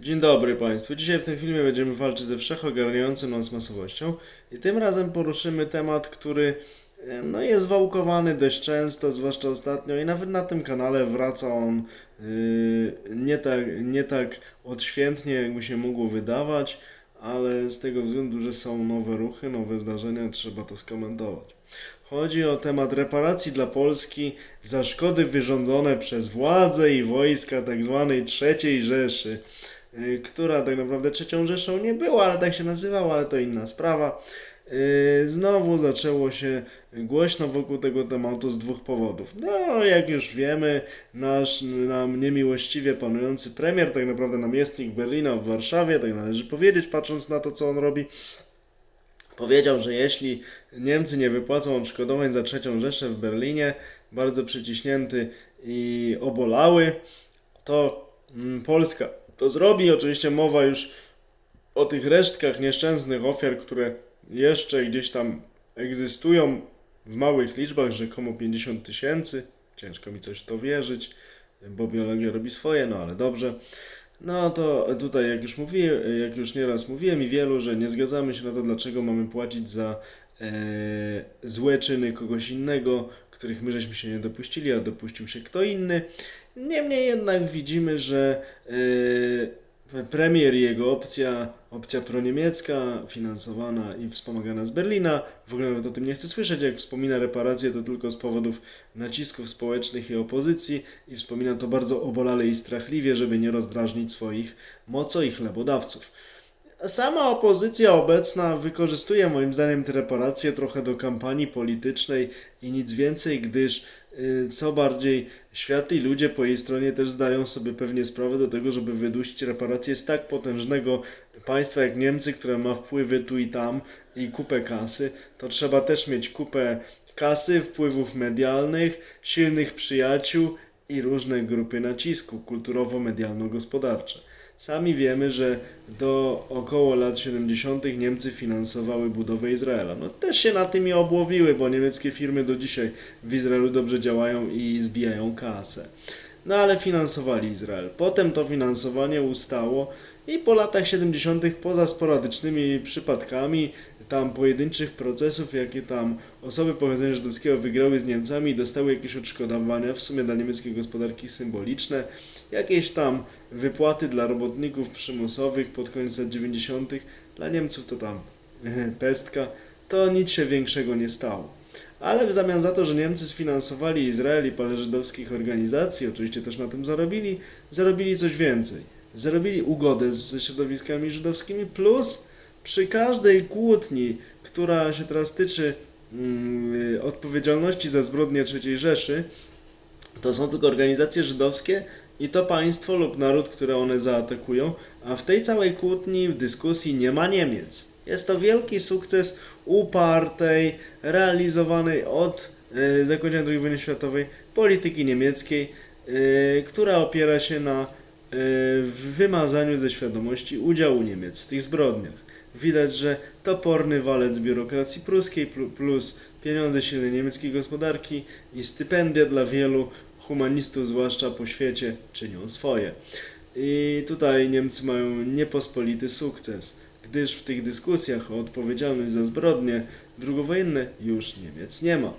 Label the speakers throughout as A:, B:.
A: Dzień dobry Państwu. Dzisiaj w tym filmie będziemy walczyć ze wszechogarniającą nas masowością i tym razem poruszymy temat, który e, no, jest wałkowany dość często, zwłaszcza ostatnio i nawet na tym kanale wraca on yy, nie, tak, nie tak odświętnie, jakby się mogło wydawać, ale z tego względu, że są nowe ruchy, nowe zdarzenia, trzeba to skomentować. Chodzi o temat reparacji dla Polski za szkody wyrządzone przez władze i wojska tzw. III Rzeszy która tak naprawdę trzecią Rzeszą nie była, ale tak się nazywała, ale to inna sprawa. Y, Znowu zaczęło się głośno wokół tego tematu z dwóch powodów. No, jak już wiemy, nasz nam niemiłościwie panujący premier, tak naprawdę namiestnik Berlina w Warszawie, tak należy powiedzieć, patrząc na to, co on robi, powiedział, że jeśli Niemcy nie wypłacą odszkodowań za trzecią Rzeszę w Berlinie, bardzo przyciśnięty i obolały, to mm, Polska to zrobi. Oczywiście mowa już o tych resztkach nieszczęsnych ofiar, które jeszcze gdzieś tam egzystują w małych liczbach, rzekomo 50 tysięcy. Ciężko mi coś to wierzyć, bo biologia robi swoje, no ale dobrze. No to tutaj, jak już mówiłem, jak już nieraz mówiłem i wielu, że nie zgadzamy się na to, dlaczego mamy płacić za złe czyny kogoś innego, których my żeśmy się nie dopuścili, a dopuścił się kto inny. Niemniej jednak widzimy, że e, premier i jego opcja, opcja proniemiecka, finansowana i wspomagana z Berlina, w ogóle nawet o tym nie chcę słyszeć, jak wspomina reparacje, to tylko z powodów nacisków społecznych i opozycji i wspomina to bardzo obolale i strachliwie, żeby nie rozdrażnić swoich moco i chlebodawców. Sama opozycja obecna wykorzystuje moim zdaniem te reparacje trochę do kampanii politycznej i nic więcej, gdyż y, co bardziej światli ludzie po jej stronie też zdają sobie pewnie sprawę do tego, żeby wydusić reparacje z tak potężnego państwa jak Niemcy, które ma wpływy tu i tam i kupę kasy, to trzeba też mieć kupę kasy, wpływów medialnych, silnych przyjaciół i różne grupy nacisku kulturowo-medialno-gospodarcze. Sami wiemy, że do około lat 70. Niemcy finansowały budowę Izraela. No też się na tym i obłowiły, bo niemieckie firmy do dzisiaj w Izraelu dobrze działają i zbijają kasę. No ale finansowali Izrael. Potem to finansowanie ustało i po latach 70. poza sporadycznymi przypadkami tam pojedynczych procesów, jakie tam osoby pochodzenia żydowskiego wygrały z Niemcami dostały jakieś odszkodowania, w sumie dla niemieckiej gospodarki symboliczne, jakieś tam wypłaty dla robotników przymusowych pod koniec lat 90. Dla Niemców to tam pestka, to nic się większego nie stało. Ale w zamian za to, że Niemcy sfinansowali Izrael i parę żydowskich organizacji, oczywiście też na tym zarobili, zarobili coś więcej. Zarobili ugodę ze środowiskami żydowskimi, plus przy każdej kłótni, która się teraz tyczy mm, odpowiedzialności za zbrodnie III Rzeszy, to są tylko organizacje żydowskie i to państwo lub naród, które one zaatakują, a w tej całej kłótni, w dyskusji nie ma Niemiec. Jest to wielki sukces upartej, realizowanej od e, zakończenia II wojny światowej polityki niemieckiej, e, która opiera się na e, wymazaniu ze świadomości udziału Niemiec w tych zbrodniach. Widać, że toporny walec biurokracji pruskiej plu- plus pieniądze silnej niemieckiej gospodarki i stypendia dla wielu humanistów, zwłaszcza po świecie, czynią swoje. I tutaj Niemcy mają niepospolity sukces, gdyż w tych dyskusjach o odpowiedzialność za zbrodnie drugowojenne już Niemiec nie ma.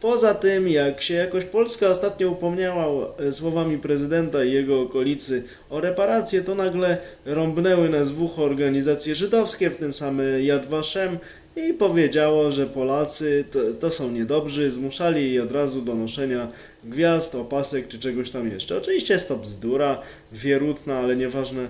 A: Poza tym, jak się jakoś Polska ostatnio upomniała e, słowami prezydenta i jego okolicy o reparacje, to nagle rąbnęły nas w ucho organizacje żydowskie, w tym same Yad Vashem, i powiedziało, że Polacy to, to są niedobrzy, zmuszali jej od razu do noszenia gwiazd, opasek czy czegoś tam jeszcze. Oczywiście jest to bzdura, wierutna, ale nieważne,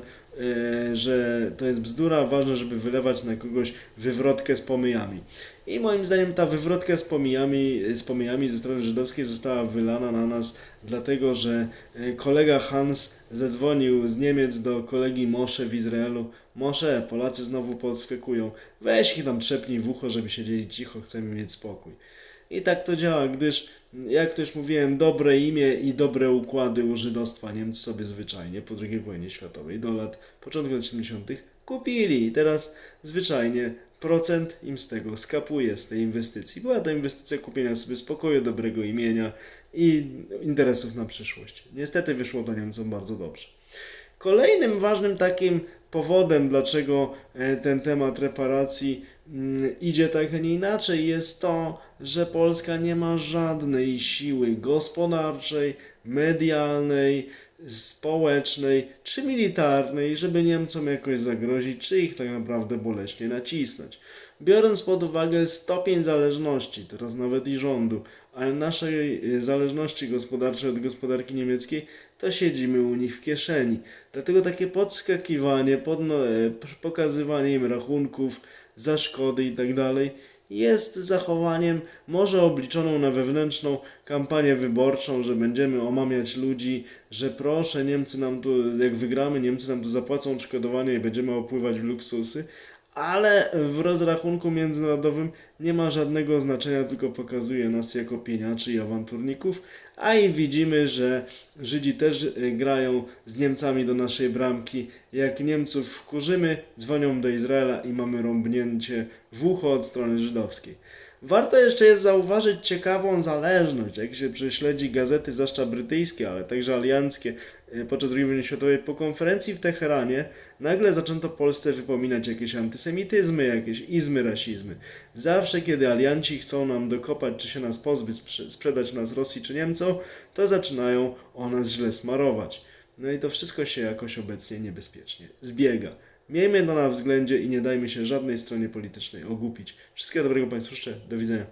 A: że to jest bzdura, ważne, żeby wylewać na kogoś wywrotkę z pomyjami. I moim zdaniem ta wywrotka z pomijami, z pomijami ze strony żydowskiej została wylana na nas, dlatego że e, kolega Hans zadzwonił z Niemiec do kolegi Moshe w Izraelu. Moshe, Polacy znowu podskakują. Weź ich tam trzepnij w ucho, żeby siedzieli cicho, chcemy mieć spokój. I tak to działa, gdyż, jak to już mówiłem, dobre imię i dobre układy u żydostwa Niemcy sobie zwyczajnie po II wojnie światowej do lat początku lat 70. kupili i teraz zwyczajnie procent im z tego skapuje, z tej inwestycji. Była to inwestycja kupienia sobie spokoju, dobrego imienia i interesów na przyszłość. Niestety wyszło to Niemcom bardzo dobrze. Kolejnym ważnym takim powodem, dlaczego e, ten temat reparacji mm, idzie tak, a nie inaczej, jest to, że Polska nie ma żadnej siły gospodarczej, medialnej, społecznej czy militarnej, żeby Niemcom jakoś zagrozić, czy ich tak naprawdę boleśnie nacisnąć. Biorąc pod uwagę stopień zależności, teraz nawet i rządu, ale naszej e, zależności gospodarczej od gospodarki niemieckiej, to siedzimy u nich w kieszeni. Dlatego takie podskakiwanie, p- pokazywanie im rachunków za szkody i tak jest zachowaniem może obliczoną na wewnętrzną kampanię wyborczą, że będziemy omamiać ludzi, że proszę Niemcy nam tu, jak wygramy, Niemcy nam tu zapłacą odszkodowanie i będziemy opływać w luksusy, ale w rozrachunku międzynarodowym nie ma żadnego znaczenia, tylko pokazuje nas jako pieniaczy i awanturników, a i widzimy, że Żydzi też y, grają z Niemcami do naszej bramki. Jak Niemców wkurzymy, dzwonią do Izraela i mamy rąbnięcie w ucho od strony żydowskiej. Warto jeszcze jest zauważyć ciekawą zależność, jak się prześledzi gazety, zwłaszcza brytyjskie, ale także alianckie, y, podczas II wojny światowej po konferencji w Teheranie nagle zaczęto Polsce wypominać jakieś antysemityzmy, jakieś izmy, rasizmy. Zawsze, kiedy alianci chcą nam dokopać, czy się nas pozbyć, sprze- sprzedać nas Rosji czy Niemcom, to zaczynają o nas źle smarować. No i to wszystko się jakoś obecnie niebezpiecznie zbiega. Miejmy to na względzie i nie dajmy się żadnej stronie politycznej ogłupić. Wszystkiego dobrego Państwu życzę. Do widzenia.